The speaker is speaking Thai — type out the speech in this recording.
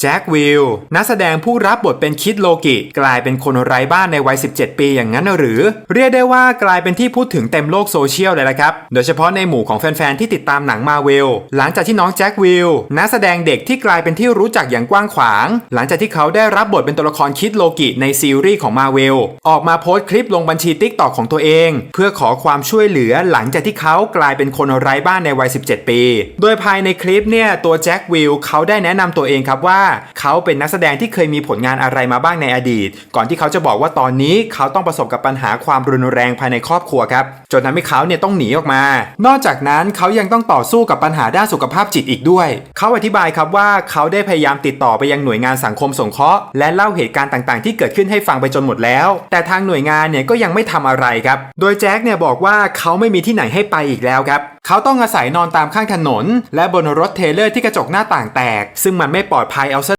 แจ็ควิลนักแสดงผู้รับบทเป็นคิดโลกิ กลายเป็นคนไร้บ้านในวัย 17 ปีอย่างนั้นหรือ เรียกได้ว่ากลายเป็นที่พูดถึงเต็มโลกโซเชียลเลยละครับ โดยเฉพาะในหมู่ของแฟน ๆ ที่ติดตามหนังมาเวลหลังจากที่น้องแจ็ควิลนักแสดงเด็กที่กลายเป็นที่รู้จักอย่างกว้างขวาง หลังจากที่เขาได้รับบทเป็นตัวละครคิดโลกิในซีรีส์ของมาเวลออกมาโพสต์คลิปลงบัญชีติ๊กตอกของตัวเอง เพื่อขอความช่วยเหลือหลังจากที่เขากลายเป็นคนไร้บ้านในวัย 17 ปี โดยภายในคลิปเนี่ยตัวแจ็ควิลเขาได้แนะนำตัวเองครับว่าเขาเป็นนักแสดงที่เคยมีผลงานอะไรมาบ้างในอดีต ก่อนที่เขาจะบอกว่าตอนนี้เขาต้องประสบกับปัญหาความรุนแรงภายในครอบครัวครับจนทำให้เขาเนี่ยต้องหนีออกมา นอกจากนั้นเขายังต้องต่อสู้กับปัญหาด้านสุขภาพจิตอีกด้วย เขาอธิบายครับว่าเขาได้พยายามติดต่อไปยังหน่วยงานสังคมสงเคราะห์และเล่าเหตุการณ์ต่างๆ ที่เกิดขึ้นให้ฟังไปจนหมดแล้ว แต่ทางหน่วยงานเนี่ยก็ยังไม่ทำอะไรครับ โดยแจ็คเนี่ยบอกว่าเขาไม่มีที่ไหนให้ไปอีกแล้วครับ เขาต้องอาศัยนอนตามข้างถนน และบนรถเทเลอร์ที่กระจกหน้าต่างแตก ซึ่งมันไม่ปลอดภัยเอาซะ